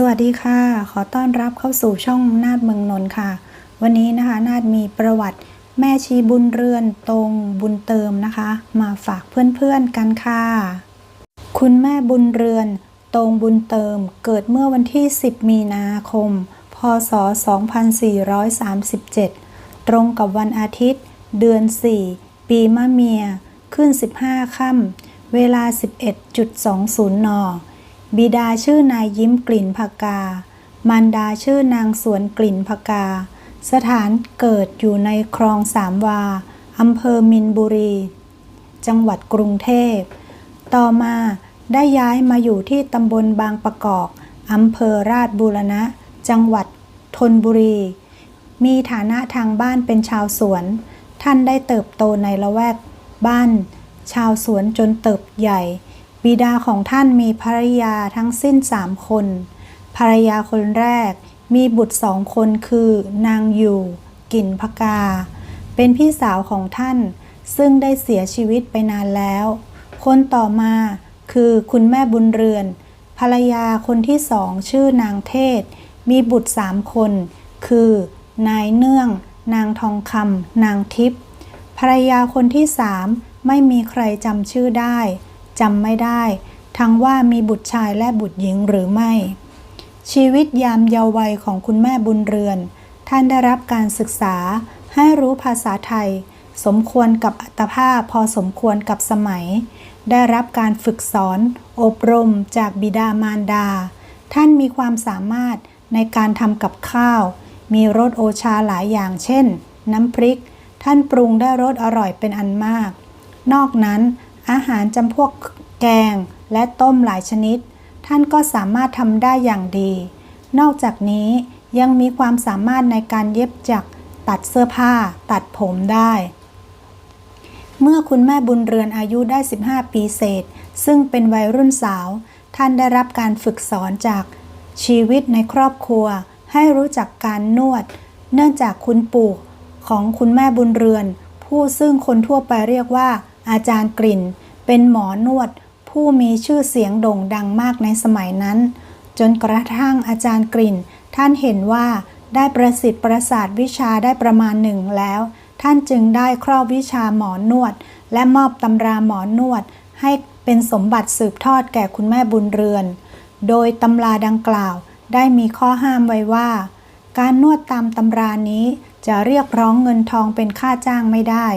สวัสดีค่ะ ขอต้อนรับเข้าสู่ช่องนาดเมืองนนท์ค่ะ วันนี้นะคะ นาดมีประวัติแม่ชีบุญเรือนตรงบุญเติมนะคะ มาฝากเพื่อนๆกันค่ะ คุณแม่บุญเรือนตรงบุญเติม เกิดเมื่อวันที่ 10 มีนาคม พศ 2437 ตรงกับวันอาทิตย์ เดือน 4 ปีมะเมีย ขึ้น 15 ค่ำเวลา 11.20 น บิดาชื่อนายยิ้มกลิ่นพกา มารดาชื่อนางสวนกลิ่นพกา สถานเกิดอยู่ในคลองสามวา อำเภอมินบุรี จังหวัดกรุงเทพ ต่อมาได้ย้ายมาอยู่ที่ตำบลบางประกอบอำเภอราชบูรณะ จังหวัดธนบุรี มีฐานะทางบ้านเป็นชาวสวน ท่านได้เติบโตในละแวกบ้าน ชาวสวนจนเติบใหญ่ บิดาของท่านมีภรรยาทั้งสิ้นสามคน ภรรยาคนแรกมีบุตรสองคนคือนางอยู่กินพกา เป็นพี่สาวของท่าน ซึ่งได้เสียชีวิตไปนานแล้ว คนต่อมาคือคุณแม่บุญเรือน ภรรยาคนที่สองชื่อนางเทศ มีบุตรสามคน คือนายเนื่อง นางทองคำนางทิพย์ภรรยาคนที่สามไม่มีใครจำชื่อได้ จำไม่ได้ ทั้งว่ามีบุตรชายและบุตรหญิงหรือไม่ ชีวิตยามเยาว์วัยของคุณแม่บุญเรือน ท่านได้รับการศึกษาให้รู้ภาษาไทย สมควรกับอัตภาพพอสมควรกับสมัย ได้รับการฝึกสอน อบรมจากบิดามารดา ท่านมีความสามารถในการทำกับข้าว มีรสโอชาหลายอย่างเช่น น้ำพริก ท่านปรุงได้รสอร่อยเป็นอันมาก นอกนั้น อาหารจำพวกแกงและต้มหลายชนิด ท่านก็สามารถทำได้อย่างดี นอกจากนี้ยังมีความสามารถในการเย็บจักรตัดเสื้อผ้า ตัดผมได้ เมื่อคุณแม่บุญเรือนอายุได้ 15 ปีเศษ ซึ่งเป็นวัยรุ่นสาว ท่านได้รับการฝึกสอนจากชีวิตในครอบครัว ให้รู้จักการนวด เนื่องจากคุณปู่ของคุณแม่บุญเรือน ผู้ซึ่งคนทั่วไปเรียกว่า อาจารย์กลิ่น เป็นหมอนวด ผู้มีชื่อเสียงโด่งดังมากในสมัยนั้น จนกระทั่งอาจารย์กลิ่น ท่านเห็นว่าได้ประสิทธิ์ประสาทวิชาได้ประมาณหนึ่งแล้ว ท่านจึงได้ครอบวิชาหมอนวด และมอบตำราหมอนวด ให้เป็นสมบัติสืบทอดแก่คุณแม่บุญเรือน โดยตำราดังกล่าวได้มีข้อห้ามไว้ว่า การนวดตามตำรานี้จะเรียกร้องเงินทองเป็นค่าจ้างไม่ได้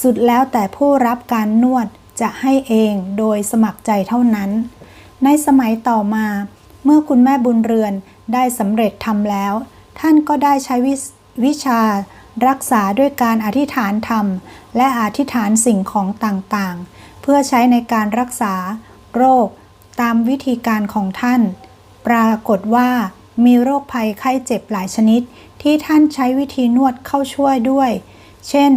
สุดแล้วแต่ผู้รับการนวดจะให้เองโดยสมัครใจเท่านั้น ในสมัยต่อมา เมื่อคุณแม่บุญเรือนได้สำเร็จทำแล้ว ท่านก็ได้ใช้ววิชารักษาด้วยการอธิษฐานธรรม และอธิษฐานสิ่งของต่างๆ เพื่อใช้ในการรักษาโรคตามวิธีการของท่าน ปรากฏว่ามีโรคภัยไข้เจ็บหลายชนิด ที่ท่านใช้วิธีนวดเข้าช่วยด้วย เช่น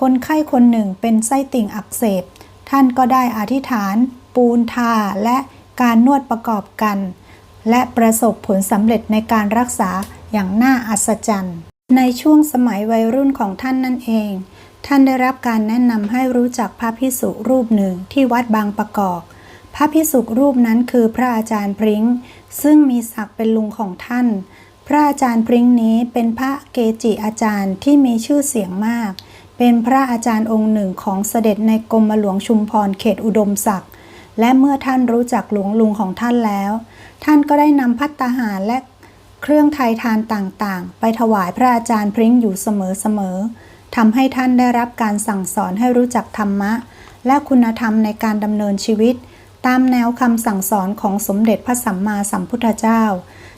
คนไข้คนหนึ่งเป็นไส้ติ่งอักเสบ ท่านก็ได้อธิษฐาน ปูนทาและการนวดประกอบกัน และประสบผลสำเร็จในการรักษาอย่างน่าอัศจรรย์ ในช่วงสมัยวัยรุ่นของท่านนั่นเอง ท่านได้รับการแนะนำให้รู้จักพระพิสุรูปหนึ่งที่วัดบางประกอบ พระพิสุรูปนั้นคือพระอาจารย์พริ้ง ซึ่งมีศักดิ์เป็นลุงของท่าน พระอาจารย์พริ้งนี้เป็นพระเกจิอาจารย์ที่มีชื่อเสียงมาก เป็นพระอาจารย์องค์หนึ่งของเสด็จในกรมหลวงชุมพรเขตอุดมศักดิ์และเมื่อท่านรู้จักหลวงลุงของท่านแล้ว ท่านก็ได้นำพัตตาหารและเครื่องไทยทานต่างๆ ไปถวายพระอาจารย์พริ้งอยู่เสมอๆทำให้ท่านได้รับการสั่งสอนให้รู้จักธรรมะ และคุณธรรมในการดำเนินชีวิต ตามแนวคำสั่งสอนของสมเด็จพระสัมมาสัมพุทธเจ้า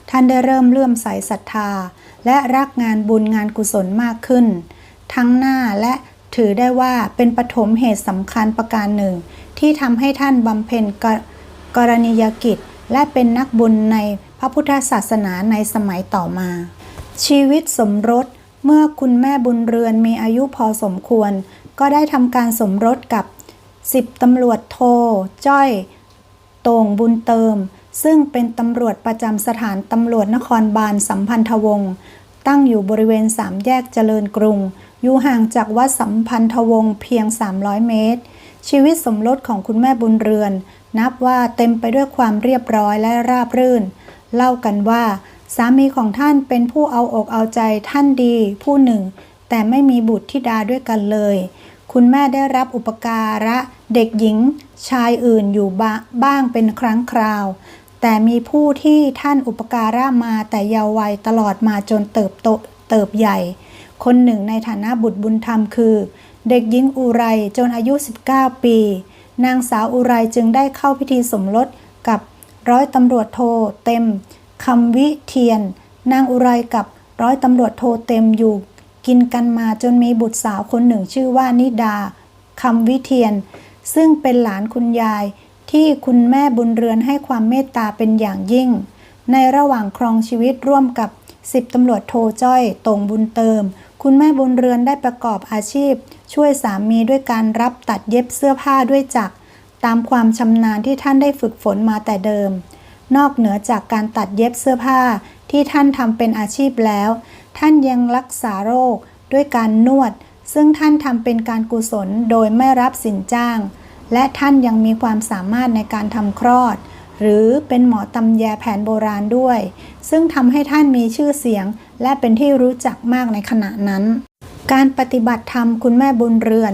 ท่านได้เริ่มเลื่อมใสศรัทธา และรักงานบุญงานกุศลมากขึ้น ทั้งหน้าและถือได้ว่าเป็นปฐมเหตุสำคัญประการหนึ่ง ที่ทำให้ท่านบำเพ็ญกกรณียกิจ และเป็นนักบุญในพระพุทธศาสนาในสมัยต่อมา ชีวิตสมรสเมื่อคุณแม่บุญเรือนมีอายุพอสมควร ก็ได้ทำการสมรสกับสิบตำรวจโท จ้อย โต่งบุญเติม ซึ่งเป็นตำรวจประจำสถานตำรวจนครบาลสัมพันธวงศ์ตั้งอยู่บริเวณสามแยกเจริญกรุง อยู่ห่างจากวัดสัมพันธวงศ์เพียง 300 เมตร ชีวิตสมรสของคุณแม่บุญเรือน นับว่าเต็มไปด้วยความเรียบร้อยและราบรื่น เล่ากันว่า สามีของท่านเป็นผู้เอาอกเอาใจท่านดีผู้หนึ่ง แต่ไม่มีบุตรธิดาด้วยกันเลย คุณแม่ได้รับอุปการะเด็กหญิง ชายอื่นอยู่บบ้างเป็นครั้งคราว แต่มีผู้ที่ท่านอุปการะมาแต่เยาว์วัยตลอดมาจนเติบโตเติบใหญ่ คนหนึ่งในฐานะบุตรบุญธรรมคือ เด็กหญิงอุไรจนอายุ 19 ปี นางสาวอุไรจึงได้เข้าพิธีสมรสกับร้อยตำรวจโทเต็มคำวิเทียน นางอุไรกับร้อยตำรวจโทเต็มอยู่ กินกันมาจนมีบุตรสาวคนหนึ่งชื่อว่านิดาคำวิเทียน ซึ่งเป็นหลานคุณยายที่คุณแม่บุญเรือนให้ความเมตตาเป็นอย่างยิ่ง ในระหว่างครองชีวิตร่วมกับสิบตำรวจโทจ้อยตรงบุญเติม คุณแม่บุญเรือนได้ประกอบอาชีพ ช่วยสามีด้วยการรับตัดเย็บเสื้อผ้าด้วยจักรตามความชำนาญที่ท่านได้ฝึกฝนมาแต่เดิม นอกเหนือจากการตัดเย็บเสื้อผ้าที่ท่านทำเป็นอาชีพแล้ว ท่านยังรักษาโรคด้วยการนวด ซึ่งท่านทำเป็นการกุศลโดยไม่รับสินจ้าง และท่านยังมีความสามารถในการทำคลอด หรือเป็นหมอตำแยแผนโบราณด้วย ซึ่งทำให้ท่านมีชื่อเสียง และเป็นที่รู้จักมากในขณะนั้น การปฏิบัติธรรมคุณแม่บุญเรือน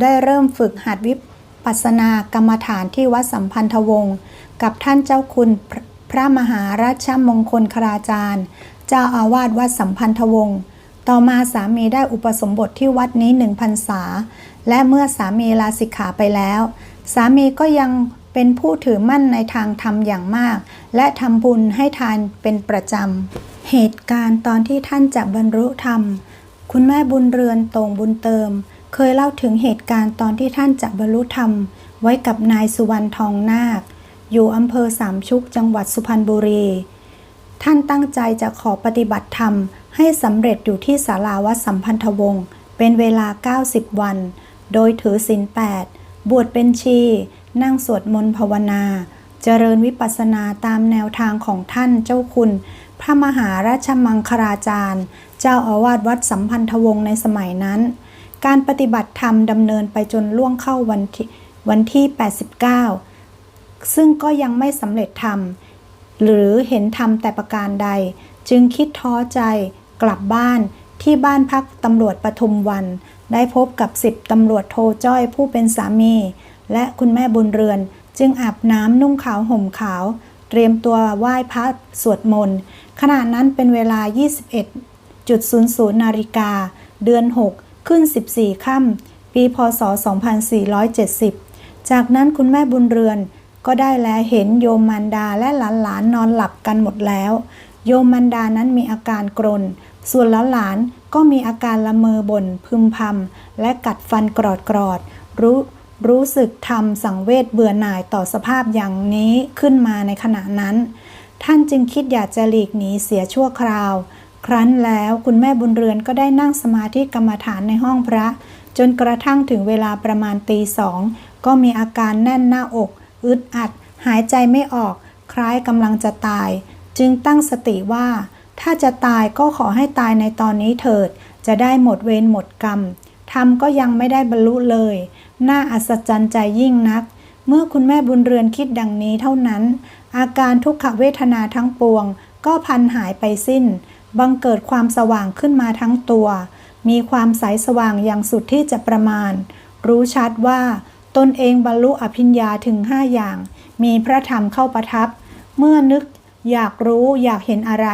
ได้เริ่มฝึกหัดวิปัสสนากรรมฐานที่วัดสัมพันธวงศ์กับท่านเจ้าคุณพระพระมหาราชมงคลคราจารย์ เจ้าอาวาสวัดสัมพันธวงศ์ต่อมาสามีได้อุปสมบทที่วัดนี้หนึ่งพรรษา และเมื่อสามีลาสิกขาไปแล้ว สามีก็ยัง เป็นผู้ถือมั่นในทางธรรมอย่างมาก และทำบุญให้ทานเป็นประจำ เหตุการณ์ตอนที่ท่านจะบรรลุธรรม คุณแม่บุญเรือนตรงบุญเติม เคยเล่าถึงเหตุการณ์ตอนที่ท่านจะบรรลุธรรม ไว้กับนายสุวรรณทองนาค อยู่อำเภอสามชุกจังหวัดสุพรรณบุรี ท่านตั้งใจจะขอปฏิบัติธรรม ให้สำเร็จอยู่ที่ศาลาวัดสัมพันธวงศ์เป็นเวลา 90 วัน โดยถือศีล8บวชเป็นชี นั่งสวดมนต์ภาวนา เจริญวิปัสสนาตามแนวทางของท่านเจ้าคุณ พระมหาราชมังคลาจารย์ เจ้าอาวาสวัดสัมพันธวงศ์ในสมัยนั้น การปฏิบัติธรรมดำเนินไปจนล่วงเข้าวันที่วันที่ 89 ซึ่งก็ยังไม่สำเร็จธรรม หรือเห็นธรรมแต่ประการใด จึงคิดท้อใจกลับบ้านที่บ้านพักตำรวจปทุมวัน ได้พบกับสิบตำรวจโทจ้อยผู้เป็นสามี และคุณแม่บุญเรือน จึงอาบน้ำนุ่งขาวห่มขาว เตรียมตัวไหว้พระสวดมนต์ขณะนั้นเป็นเวลา 21.00นาฬิกา เดือน 6 ขึ้น 14 ค่ำ ปีพศ 2470 จากนั้นคุณแม่บุญเรือน ก็ได้แลเห็นโยมมันดาและหลานๆนอนหลับกันหมดแล้ว โยมมันดานั้นมีอาการกรน ส่วนหลานๆก็มีอาการละเมอบ่นพึมพำและกัดฟันกรอดกรอดๆรู้ รู้สึกทำสังเวชเบื่อหน่ายต่อสภาพอย่างนี้ขึ้นมาในขณะนั้น ท่านจึงคิดอยากจะหลีกหนีเสียชั่วคราว ครั้นแล้วคุณแม่บุญเรือนก็ได้นั่งสมาธิกรรมฐานในห้องพระ จนกระทั่งถึงเวลาประมาณตีสอง ก็มีอาการแน่นหน้าอก อึดอัด หายใจไม่ออก คล้ายกำลังจะตาย จึงตั้งสติว่า ถ้าจะตายก็ขอให้ตายในตอนนี้เถิด จะได้หมดเวรหมดกรรม ทำก็ยังไม่ได้บรรลุเลย น่าอัศจรรย์ใจยิ่งนัก เมื่อคุณแม่บุญเรือนคิดดังนี้เท่านั้น อาการทุกขเวทนาทั้งปวง ก็พันหายไปสิ้น บังเกิดความสว่างขึ้นมาทั้งตัว มีความใสสว่างอย่างสุดที่จะประมาณ รู้ชัดว่า ตนเองบรรลุอภิญญาถึงห้าอย่าง มีพระธรรมเข้าประทับ เมื่อนึกอยากรู้อยากเห็นอะไร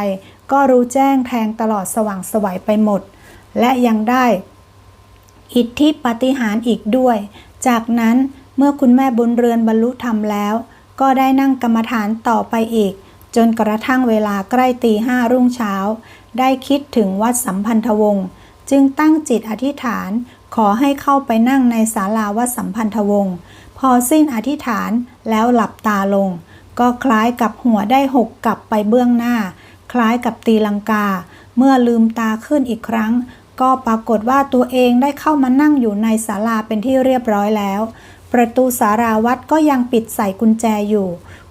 ก็รู้แจ้งแทงตลอดสว่างสวัยไปหมด และยังได้ อิทธิปฏิหารอีกด้วย จากนั้นเมื่อคุณแม่บุญเรือนบรรลุธรรมแล้ว ก็ได้นั่งกรรมฐานต่อไปอีก จนกระทั่งเวลาใกล้ตีห้ารุ่งเช้า ได้คิดถึงวัดสัมพันธวงศ์จึงตั้งจิตอธิษฐานขอให้เข้าไปนั่งในศาลาวัดสัมพันธวงศ์พอสิ้นอธิษฐานแล้วหลับตาลง ก็คล้ายกับหัวได้หกกลับไปเบื้องหน้า คล้ายกับตีลังกา เมื่อลืมตาขึ้นอีกครั้ง ก็ปรากฏว่าตัวเองได้เข้ามานั่งอยู่ในศาลาเป็นที่เรียบร้อยแล้ว ประตูสาราวัดก็ยังปิดใส่กุญแจอยู่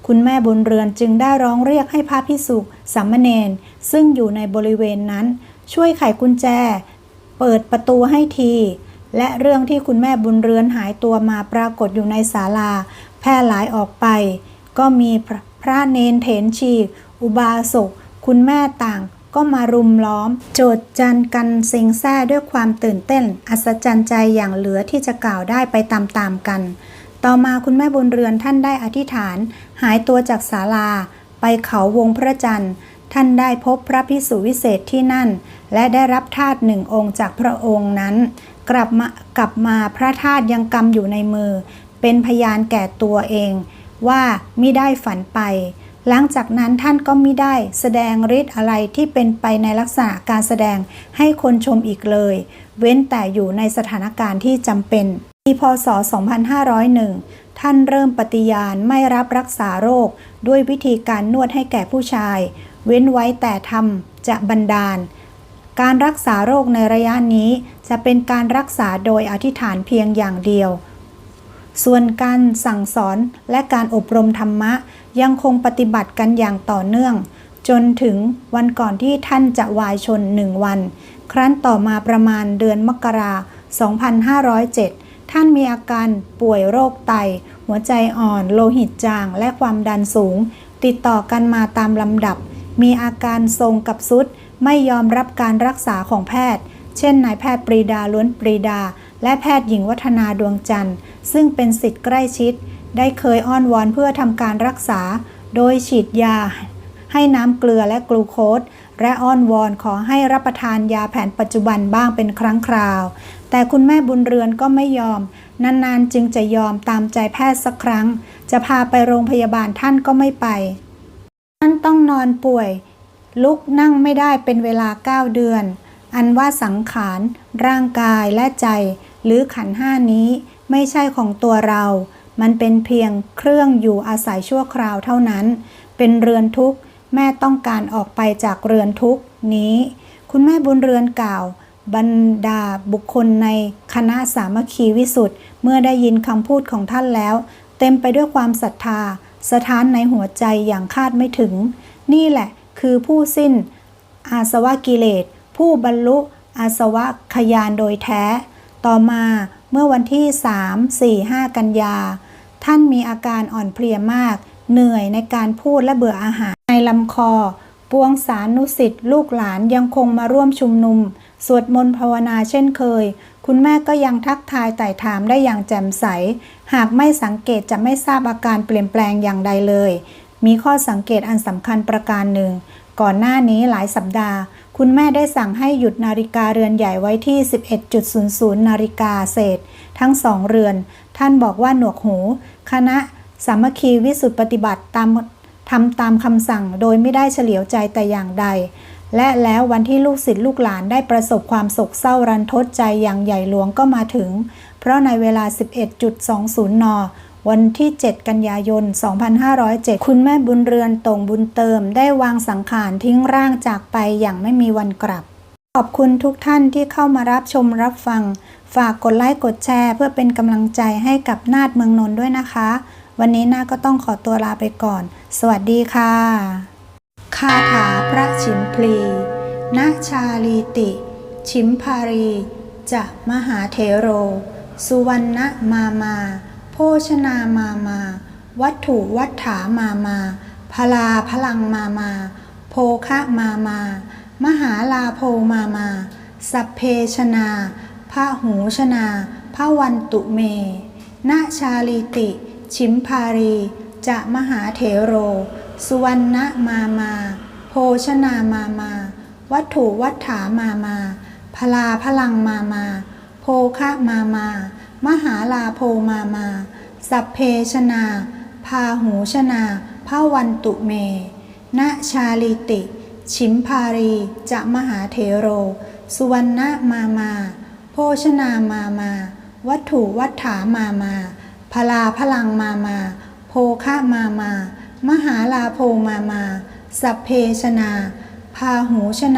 คุณแม่บุญเรือนจึงได้ร้องเรียกให้พระพิสุสามเณรซึ่งอยู่ในบริเวณนั้น ช่วยไขกุญแจ เปิดประตูให้ที และเรื่องที่คุณแม่บุญเรือนหายตัวมาปรากฏอยู่ในศาลา แพร่หลายออกไป ก็มีพระพระเนนเถนชี อุบาสกคุณแม่ต่าง ก็มารุมล้อม โจดจันกันเซ็งแซ่ด้วยความตื่นเต้น อัศจรรย์ใจอย่างเหลือที่จะกล่าวได้ไปตามๆกัน ต่อมาคุณแม่บุญเรือนท่านได้อธิษฐาน หายตัวจากศาลา ไปเขาวงพระจันทร์ ท่านได้พบพระพิสุวิเศษที่นั่น และได้รับธาตุหนึ่งองค์จากพระองค์นั้น กลับมากลับมาพระธาตุยังกำอยู่ในมือ เป็นพยานแก่ตัวเอง ว่ามิได้ฝันไป หลังจากนั้นท่านก็มิได้แสดงฤทธิ์อะไรที่เป็นไปในลักษณะการแสดงให้คนชมอีกเลย เว้นแต่อยู่ในสถานการณ์ที่จำเป็นปีพศ 2501 ท่านเริ่มปฏิญาณไม่รับรักษาโรค ด้วยวิธีการนวดให้แก่ผู้ชาย เว้นไว้แต่ทำจะบันดาล การรักษาโรคในระยะนี้จะเป็นการรักษาโดยอธิษฐานเพียงอย่างเดียว ส่วนการสั่งสอนและการอบรมธรรมะ ยังคงปฏิบัติกันอย่างต่อเนื่อง จนถึงวันก่อนที่ท่านจะวายชนหนึ่งวัน ครั้นต่อมาประมาณเดือนมกรา 2507 ท่านมีอาการป่วยโรคไต หัวใจอ่อน โลหิตจาง และความดันสูง ติดต่อกันมาตามลำดับ มีอาการทรงกับซุด ไม่ยอมรับการรักษาของแพทย์ เช่นนายแพทย์ปรีดาล้วนปรีดา และแพทย์หญิงวัฒนาดวงจันทร์ ซึ่งเป็นสิทธิ์ใกล้ชิด ได้เคยอ้อนวอนเพื่อทำการรักษา โดยฉีดยา ให้น้ำเกลือและกลูโคสและอ้อนวอนขอให้รับประทานยาแผนปัจจุบันบ้างเป็นครั้งคราว แต่คุณแม่บุญเรือนก็ไม่ยอม นานๆจึงจะยอมตามใจแพทย์สักครั้ง จะพาไปโรงพยาบาลท่านก็ไม่ไป ท่านต้องนอนป่วย ลุกนั่งไม่ได้เป็นเวลา 9 เดือน อันว่าสังขาร ร่างกายและใจ หรือขันห้านี้ ไม่ใช่ของตัวเรา มันเป็นเพียงเครื่องอยู่อาศัยชั่วคราวเท่านั้น เป็นเรือนทุกข์ แม่ต้องการออกไปจากเรือนทุกข์นี้ คุณแม่บุญเรือนกล่าว บรรดาบุคคลในคณะสามัคคีวิสุทธ์เมื่อได้ยินคำพูดของท่านแล้ว เต็มไปด้วยความศรัทธา สถานในหัวใจอย่างคาดไม่ถึง นี่แหละคือผู้สิ้น อาสวะกิเลส ผู้บรรลุอาสวะขยานโดยแท้ ต่อมา เมื่อวันที่ 3 4 5 กันยา ท่านมีอาการอ่อนเพลียมาก เหนื่อยในการพูดและเบื่ออาหาร ในลำคอ ปวงสานุสิทธิ์ลูกหลานยังคงมาร่วมชุมนุม สวดมนต์ภาวนาเช่นเคย คุณแม่ก็ยังทักทายไต่ถามได้อย่างแจ่มใส หากไม่สังเกตจะไม่ทราบอาการเปลี่ยนแปลงอย่างใดเลย มีข้อสังเกตอันสำคัญประการหนึ่ง ก่อนหน้านี้หลายสัปดาห์ คุณแม่ได้สั่งให้หยุดนาฬิกาเรือนใหญ่ไว้ที่ 11.00 นาฬิกาเศษ ทั้งสองเรือน ท่านบอกว่าหนวกหู คณะสามัคคีวิสุทธิปฏิบัติตามทำตามคำสั่งโดยไม่ได้เฉลียวใจแต่อย่างใด และแล้ววันที่ลูกศิษย์ลูกหลานได้ประสบความโศกเศร้ารันทดใจอย่างใหญ่หลวงก็มาถึง เพราะในเวลา 11.20 น วันที่ 7 กันยายน 2507 คุณแม่บุญเรือนตงบุญเติม ได้วางสังขารทิ้งร่างจากไปอย่างไม่มีวันกลับ ขอบคุณทุกท่านที่เข้ามารับชมรับฟัง ฝากกดไลค์กดแชร์ เพื่อเป็นกำลังใจให้กับนาดเมืองนนท์ด้วยนะคะ วันนี้นาก็ต้องขอตัวลาไปก่อน สวัสดีค่ะ คาถาพระชิมพลีนาชาลีติ ชิมพารีจะมหาเทโร สุวรรณมามา โภชนามามา วัตถุวัฏฐามามาพลาพลังมามาโภคะมามา มหาลาโพมามา สัพเพชนาพระหูชนาพระวันตุเมนาชาลีติ ชิมพารี จะมหาเถโร สุวรรณมามา โภชนามามา วัตถุวัฏฐามามาพลาพลังมามาโภคะมามา มหาลาโพมามา สัพเพชนา พาหูชนาพระวันตุเม ณชาลิติ ชิมพารี จะมหาเถโร สุวรรณมามา โภชนามามา วัตถุวัฏฐามามาพลาพลังมามาโภคะมามา มหาลาโพมามา สัพเพชนา พาหูชนา